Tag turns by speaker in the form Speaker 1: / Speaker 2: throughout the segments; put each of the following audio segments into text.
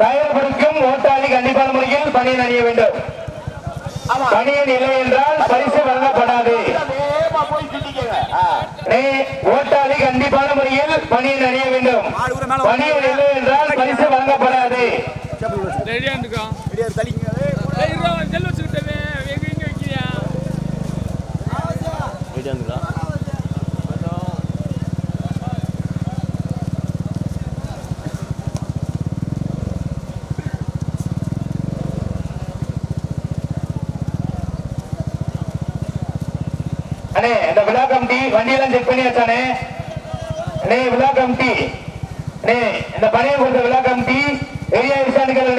Speaker 1: காயப்படுக்கும் ஓட்டாளி கண்டிப்பான முறையில் பணியை அணிய வேண்டும். பணியின் இல்லை என்றால் பரிசு வழங்கப்படாது. ஓட்டாளி கண்டிப்பான முறையில் பணியில் அணிய வேண்டும். பணியின் இல்லை என்றால் பரிசு வழங்கப்படாது. செல் வச்சுக்கிட்டேன் கமிட்டி வண்டியெல்லாம் செக் பண்ணி வச்சானே அண்ணே விழா கமிட்டி. அண்ணே இந்த பணியை கொடுத்த விழா கமிட்டி
Speaker 2: பெரிய
Speaker 3: விசாரணைகள்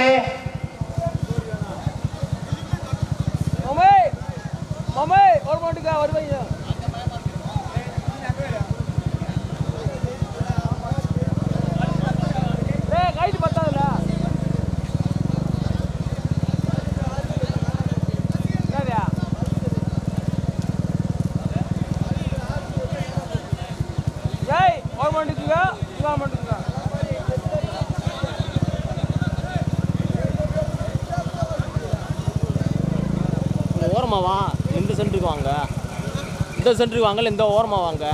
Speaker 3: ஓரமாக வா இந்த சென்டருக்கு வாங்க? இந்த சென்டருக்கு வாங்கல இந்த ஓரமாக வாங்க?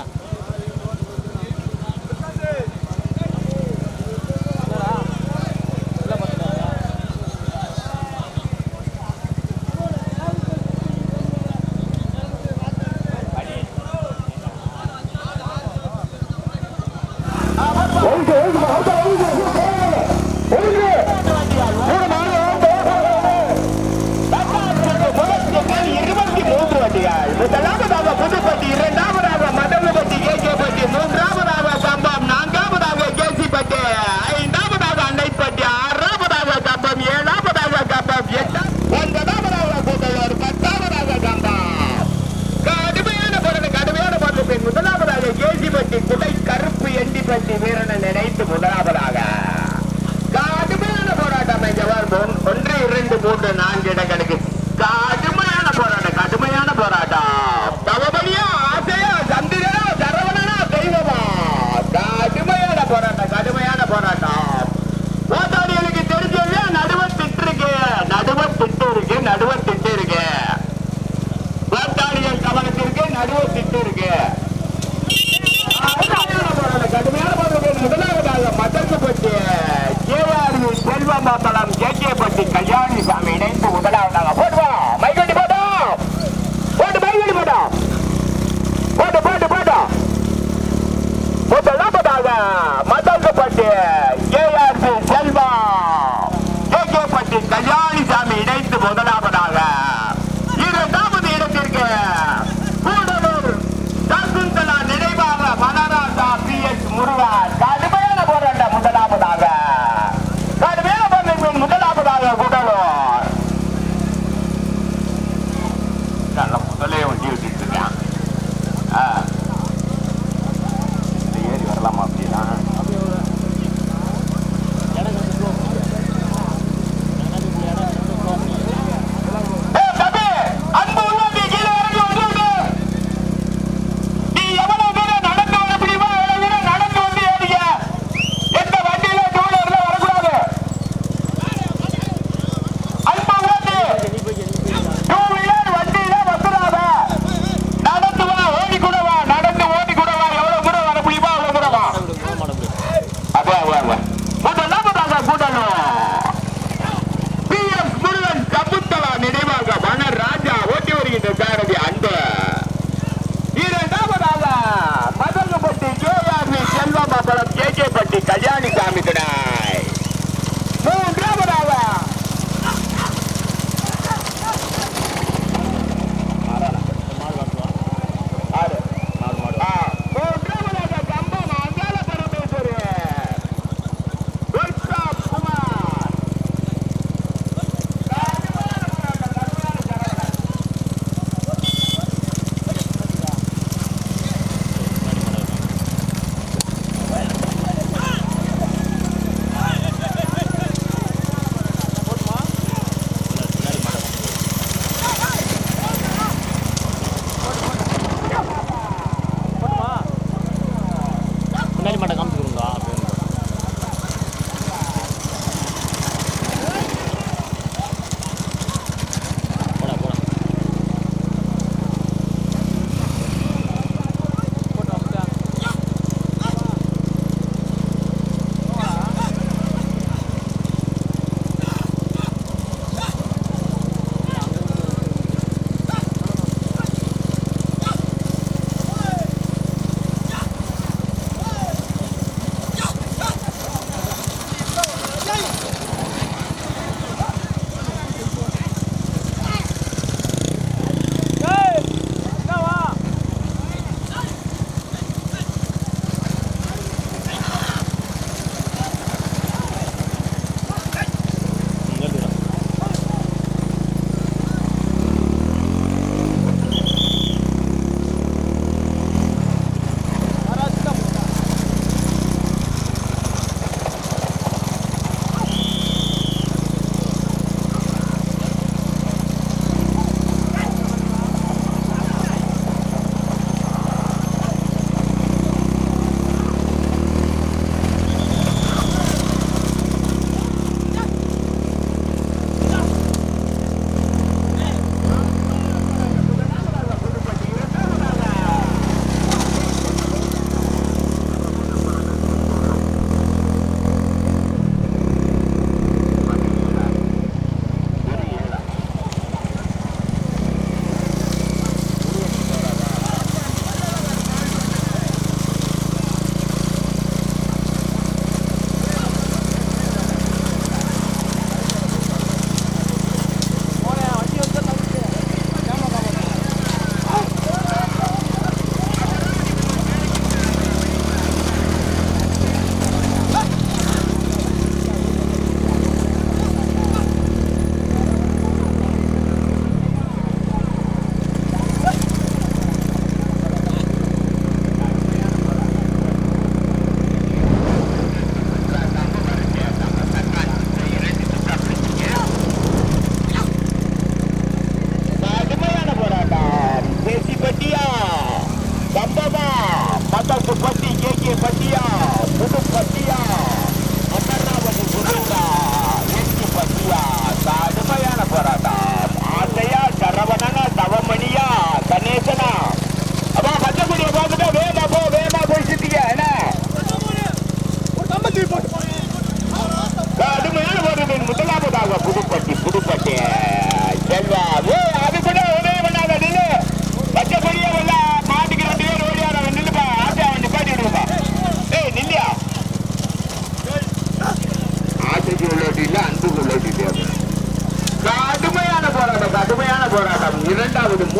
Speaker 4: போட்டு நான்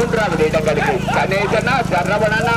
Speaker 4: మూడు రావి వేయటం కలిగి కనీసన శరవణన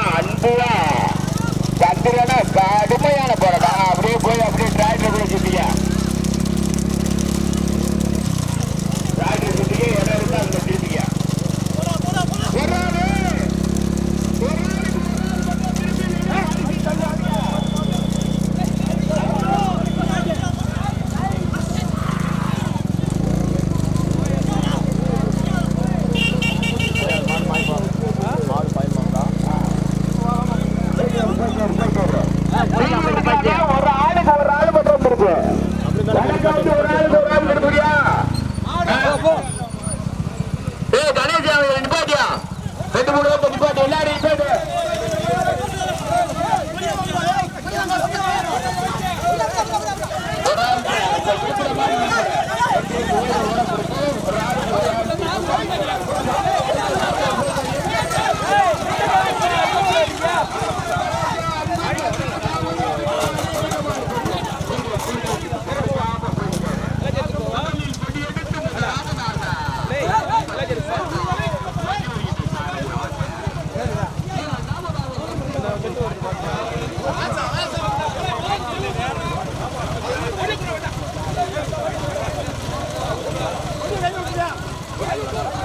Speaker 4: go, go.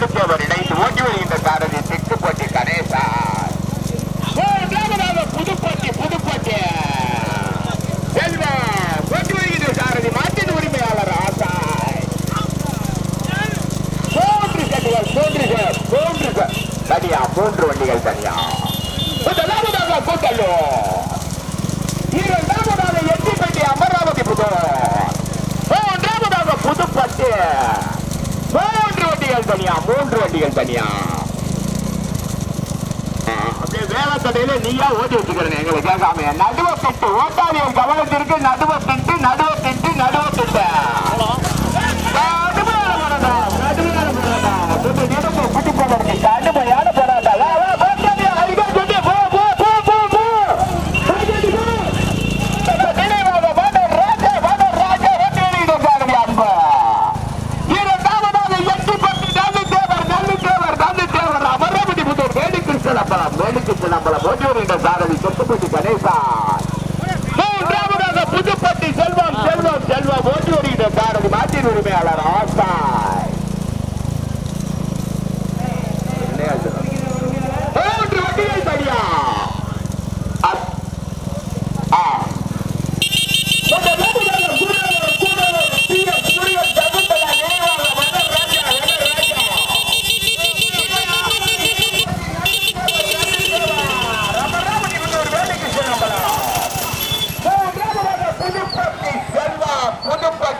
Speaker 4: கண்டுபவர் இணைந்து ஓட்டி வருகின்ற சாரதி திக்குப்பட்டி கணேசா புதுப்பட்டி புதுப்பட்டி. செல்வா ஓட்டி வருகின்ற சாரதி மாற்றின் உரிமையாளர் ஆசா. மூன்று செட்டுகள் மூன்று மூன்று தனியா மூன்று வண்டிகள் தனியா. முதலாவதாக கூட்டல்லோ இரண்டாவதாக எட்டிப்பட்டி அமராவதி புதோ மூன்றாவதாக புதுப்பட்டி. வண்டிகள் தனியா? மூன்று வண்டிகள் தனியா? வேலை வேலை நீயா ஓட்டி வச்சுக்கிறேன் எங்களுக்கு கேட்காம. நடுவ திட்டு ஓட்டாளிகள் கவனத்திற்கு நடுவ திட்டு நடுவ திட்டு நடுவ திட்டு.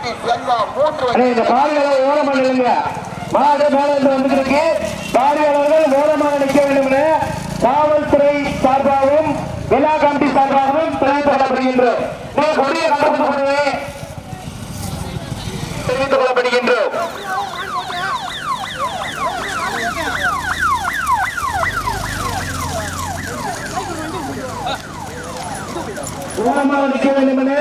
Speaker 4: இந்த
Speaker 1: பார்வையாளர் ஓரமாக இல்லைங்க மாடு மேலிருந்து வந்துருக்கு பார்வையாளர்கள் ஓரமாக நிற்க வேண்டும் என காவல்துறை சார்பாகவும் விழா கமிட்டி சார்பாகவும் தெரிவித்துக் கொள்ளப்படுகின்றோம் தெரிவித்துக் கொள்ளப்படுகின்றோம் ஓரமாக நிற்க வேண்டும் என